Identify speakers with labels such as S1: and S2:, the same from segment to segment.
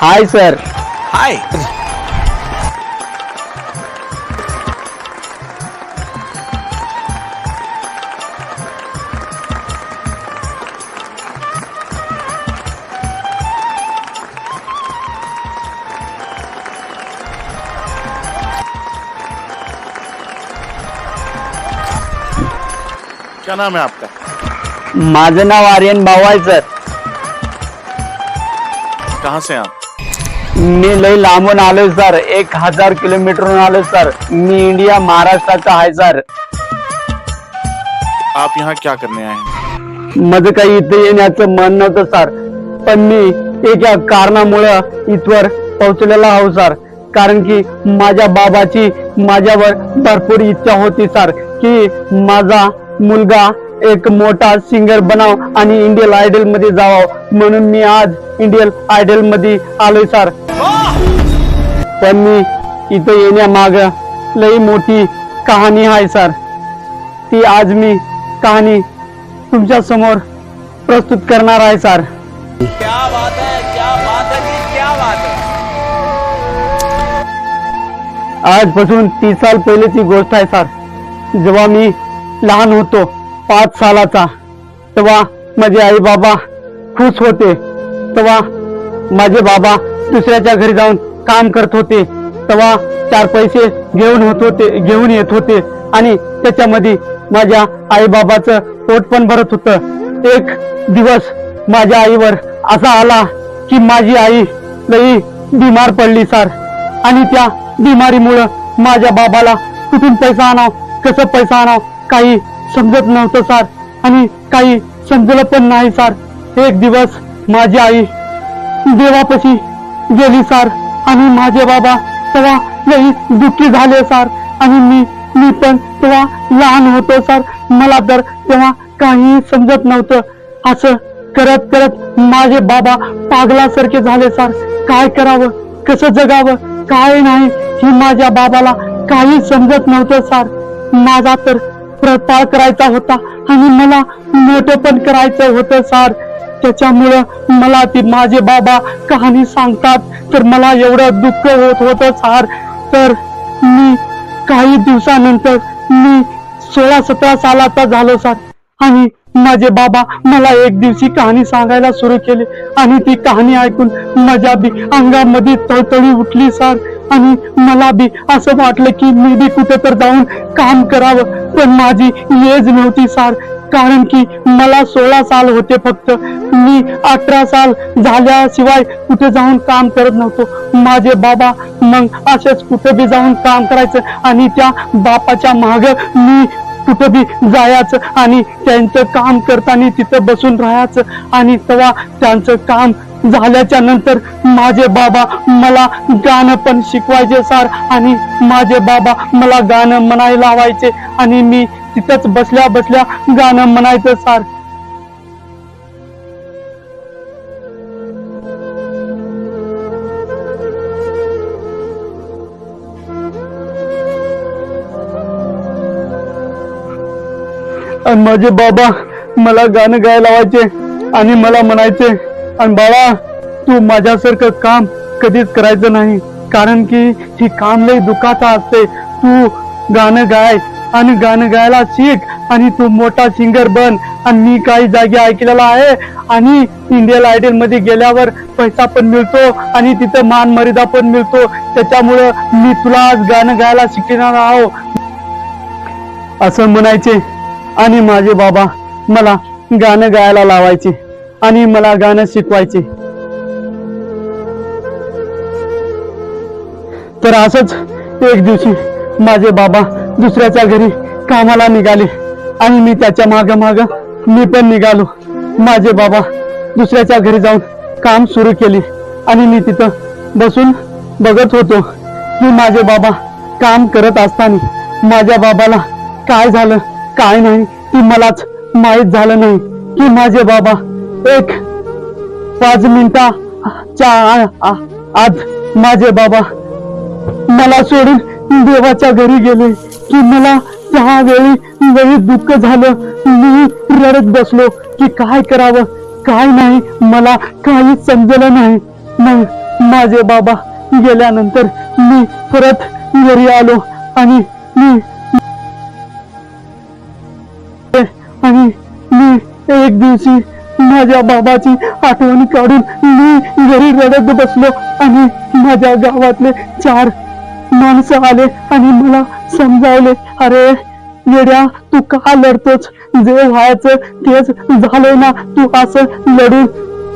S1: Hi sir
S2: hi क्या नाम है आपका?
S1: माझं नाव आर्यन भाऊ आहे सर
S2: कहाँ से हैं आप?
S1: मी लई लांबून आलोय सर. एक हजार किलोमीटरहून आलोय सर. मी इंडिया महाराष्ट्राचा आहे सर.
S2: आप यहाँ क्या करने आए हैं?
S1: माझं काही इथे येण्याचं मन नव्हतं सर. पण मी एका कारणामुळं इथवर पोहोचलेला आहो सर. कारण की माझ्या बाबाची माझ्यावर भरपूर इच्छा होती सर की माझा मुलगा एक मोठा सिंगर बनाव आणि इंडियन आयडलमध्ये जावं म्हणून मी आज इंडियन आयडलमध्ये आलोय सर पण मी इथं येण्यामाग लई मोठी कहाणी आहे सर ती आज मी कहाणी तुमच्यासमोर प्रस्तुत करणार आहे सर
S3: क्या बात क्या बात जी क्या बात
S1: आजपासून तीस साल पहिलेची गोष्ट आहे सर जेव्हा मी लहान होतो पाच सालाचा. तेव्हा माझे आई बाबा खुश होते. तेव्हा माझे बाबा दुसऱ्याच्या घरी जाऊन काम करत होते. तेव्हा चार पैसे घेऊन होत होते घेऊन येत होते. आणि त्याच्यामध्ये माझ्या आई बाबाचं पोट पण भरत होतं. एक दिवस माझ्या आईवर असा आला की माझी आई लई बिमार पडली सर आणि त्या बिमारीमुळं माझ्या बाबाला कुठून पैसा आणाव कसं पैसा आणाव काही समजत नव्हतं सर. आणि काही समजलं पण नाही सर. एक दिवस माझी आई देवापाशी गेली सर. आणि माझे बाबा तेव्हा लई दुःखी झाले सर. आणि मी मी पण तेव्हा लहान होतो सर. मला तर तेव्हा काही समजत नव्हतं. असं करत करत माझे बाबा पागलासारखे झाले सर. काय करावं? कसं जगावं? काय नाही? हे माझ्या बाबाला काही समजत नव्हतं सर. माझा तर प्रताळ करायचा होता आणि मला मोठं पण करायचं होतं सर. त्याच्यामुळं मला ती माझे बाबा कहाणी सांगतात तर मला एवढं दुःख होत होतं सर. तर मी काही दिवसानंतर मी सोळा सतरा सालाचा झालो सर. आणि माझे बाबा मला एक दिवशी कहाणी सांगायला सुरू केली आणि ती कहाणी ऐकून माझ्या बी अंगामध्ये तळतळी उठली सर. आणि मला बी असं वाटलं की मी बी कुठे तर जाऊन काम करावं. पण माझी एज नव्हती सर कारण की मला सोळा साल होते फक्त. मी अठरा साल झाल्याशिवाय कुठे जाऊन काम करत नव्हतो. माझे बाबा मग असेच कुठे बी जाऊन काम करायचं आणि त्या बापाच्या माग मी कुठं बी जायचं आणि त्यांचं काम करताना तिथं बसून राहायचं. आणि तेव्हा त्यांचं काम झाल्याच्यानंतर माझे बाबा मला गाणं पण शिकवायचे सर आणि माझे बाबा मला गाणं म्हणायला लावायचे. आणि मी तिथंच बसल्या बसल्या गाणं म्हणायचं सर माझे बाबा मला गाणं गायला लावायचे आणि मला म्हणायचे आणि बाळा तू माझ्यासारखं काम कधीच करायचं नाही. कारण की ही काम लई दुखाचं असते. तू गाणं गाय आणि गाणं गायला शिक आणि तू मोठा सिंगर बन. आणि मी काही जागी ऐकलेला आहे आणि इंडियन आयडलमध्ये गेल्यावर पैसा पण मिळतो आणि तिथं मान मर्यादा पण मिळतो. त्याच्यामुळं मी तुला आज गाणं गायला शिकणार आहो. असं म्हणायचे. आणि माझे बाबा मला गाणं गायला लावायचे. आणि मला गाणं शिकवायचे. तर असंच एक दिवशी माझे बाबा दुसऱ्याच्या घरी कामाला निघाले आणि मी त्याच्या माग माग मी पण निघालो. माझे बाबा दुसऱ्याच्या घरी जाऊन काम सुरू केले आणि मी तिथं बसून बघत होतो की माझे बाबा काम करत असताना माझ्या बाबाला काय झालं काय नाही ती मलाच माहीत झालं नाही की माझे बाबा एक पाच मिनिटाच्या आत माझे बाबा मला सोडून देवाच्या घरी गेले. की मला त्यावेळी वेळी दुःख झालं. मी रडत बसलो की काय करावं? काय नाही मला काहीच समजलं नाही. मग माझे बाबा गेल्यानंतर मी परत घरी आलो आणि मी आणि मी एक दिवशी माझ्या बाबाची आठवण काढून मी घरी रडत बसलो आणि माझ्या गावातले चार माणसं आले आणि मला समजावले अरे येड्या तू का लढतोच जे व्हायचं तेच झालंय ना तू असं लढून.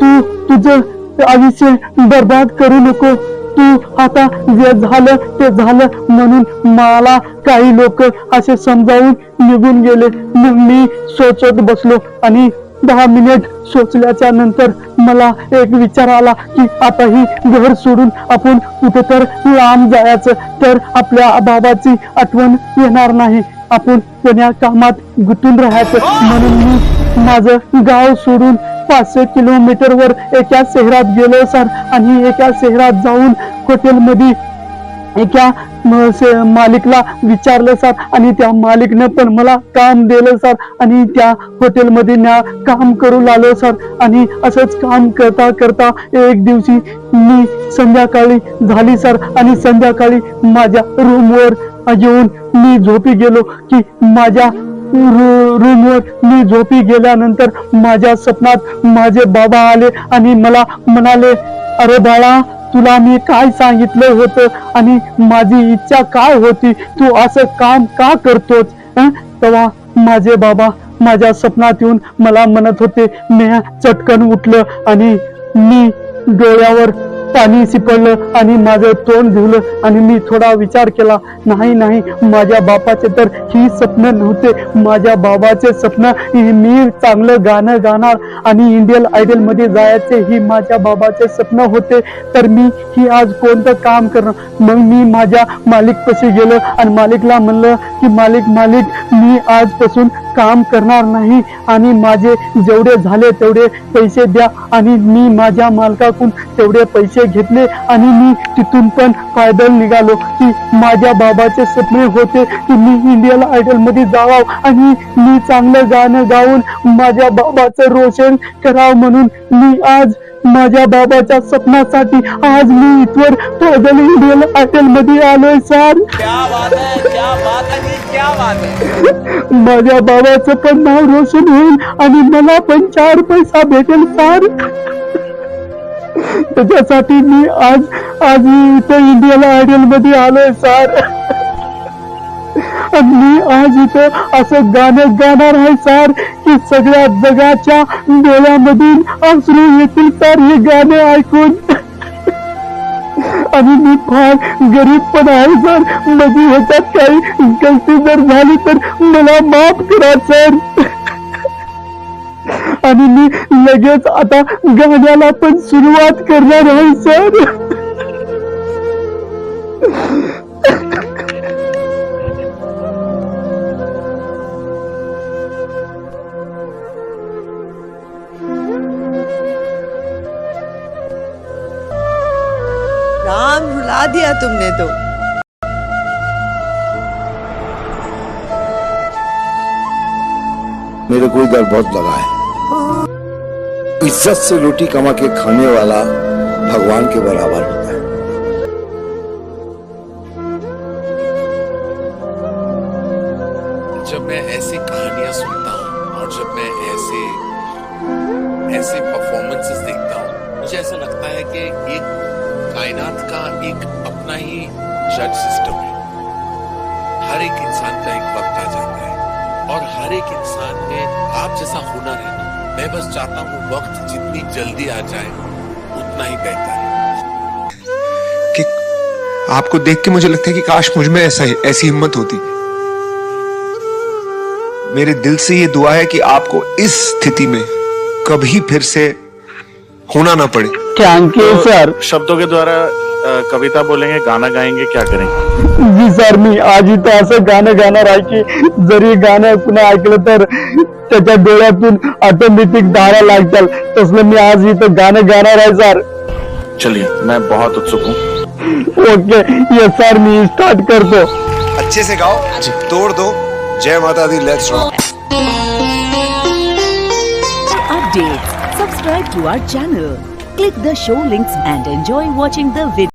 S1: तू तुझं आयुष्य बर्बाद करू नको. तू आता जे झालं ते झालं म्हणून मला काही लोक असे समजावून निघून गेले. मग मी सोचत बसलो आणि दहा मिनिट सोचल्याच्या नंतर मला एक विचार आला की आता ही घर सोडून आपण कुठे तर लांब जायचं तर आपल्या बाबाची आठवण येणार नाही. आपण त्या कामात गुंतून राहायचं. म्हणून मी माझं गाव सोडून पाचशे किलोमीटर वर एका शहरात गेलो सर. आणि एका शहरात जाऊन हॉटेलमध्ये एका मालिकला विचारलं सर आणि त्या मालिकनं पण मला काम दिलं सर आणि त्या हॉटेलमध्ये ना काम करू लागलो सर आणि असंच काम करता करता एक दिवशी मी संध्याकाळी झाली सर आणि संध्याकाळी माझ्या रूमवर येऊन मी झोपी गेलो की माझ्या रू- रूमवर मी झोपी गेल्यानंतर माझ्या स्वप्नात माझे बाबा आले आणि मला म्हणाले अरे बाळा तुला मी काय सांगितलं होतं? आणि माझी इच्छा काय होती? तू असं काम का करतोस? तेव्हा माझे बाबा माझ्या स्वप्नात येऊन मला म्हणत होते मी चटकन उठलं आणि मी डोळ्यावर पाणी शिपडलं आणि माझं तोंड धुवलं आणि मी थोडा विचार केला नाही नाही माझ्या बापाचे तर ही स्वप्न नव्हते. माझ्या बाबाचे स्वप्न मी चांगलं गाणं गाणार आणि इंडियन आयडलमध्ये जायचे ही माझ्या बाबाचे स्वप्न होते. तर मी ही आज कोणतं काम करणार? मग मी माझ्या मालिक पशी गेलो आणि मालिकला म्हणलं की मालिक मालिक मी आजपासून काम करणार नाही आणि माझे जेवढे झाले तेवढे पैसे द्या आणि मी माझ्या मालकाकडून तेवढे पैसे घेतले आणि मी तिथून पण पायदल निघालो की माझ्या बाबाचे स्वप्ने होते की मी इंडियन आयडलमध्ये जावाव आणि मी चांगलं गाणं गाऊन माझ्या बाबाचं रोशन करावं म्हणून मी आज माझ्या बाबाच्या स्वप्नासाठी आज मी इथवर पैदल इंडियन आयडलमध्ये आलोय सर
S3: क्या बात है क्या बात है जी क्या बात है?
S1: माझ्या बाबाचं पण नाव रोशन होईल आणि मला पण चार पैसा भेटेल फार त्याच्यासाठी मी आज आज मी इथं इंडियाला आयडियलमध्ये आलोय सर मी आज इथं असं गाणं गाणार आहे सर की सगळ्या जगाच्या डोळ्यामधून असू येतील तर हे गाणे ऐकून. आणि मी फार गरीब पण आहे सर माझी ह्याच्यात काही गलती जर झाली तर मला माफ करा सर. आणि मी लगेच आता गाण्याला पण सुरुवात करणार आहे सर.
S4: राम रुला दिया तुमने तो।
S5: मेरे को इधर बहुत लगा है। इज़्ज़त से रोटी कमा के खाने वाला भगवान के बराबर होता
S6: हर एक इंसान का एक वक्त आ जाता है। और हर एक इंसान में आप जैसा हुनर है मैं बस चाहता हूँ वक्त जितनी जल्दी आ जाए उतना ही बेहतर है।
S7: कि आपको देख के मुझे लगता है कि काश मुझमें ऐसा ऐसी हिम्मत होती। मेरे दिल से ये दुआ है कि आपको इस स्थिति में कभी फिर से होना ना पड़े।
S1: थँक्यू सर
S2: शब्दों के द्वारा कविता बोलेंगे गाना गाएँगे क्या करेंगे
S1: जी सर मी आज इथं असं गाणं गाणार आहे की जरी गाणं कुणा ऐकलं तर त्याच्या डोळ्यातून ऑटोमॅटिक धारा लागतील तसलं मी आज इथं गाणं गाणार आहे सर।
S2: चलिए मैं बहुत उत्सुक हूँ।
S1: ओके ये सर मी स्टार्ट करतो
S7: अच्छे से गाओ तोड़ दो। जय माता दी let's rock
S8: updates, subscribe to our channel, Click the show links and enjoy watching the video.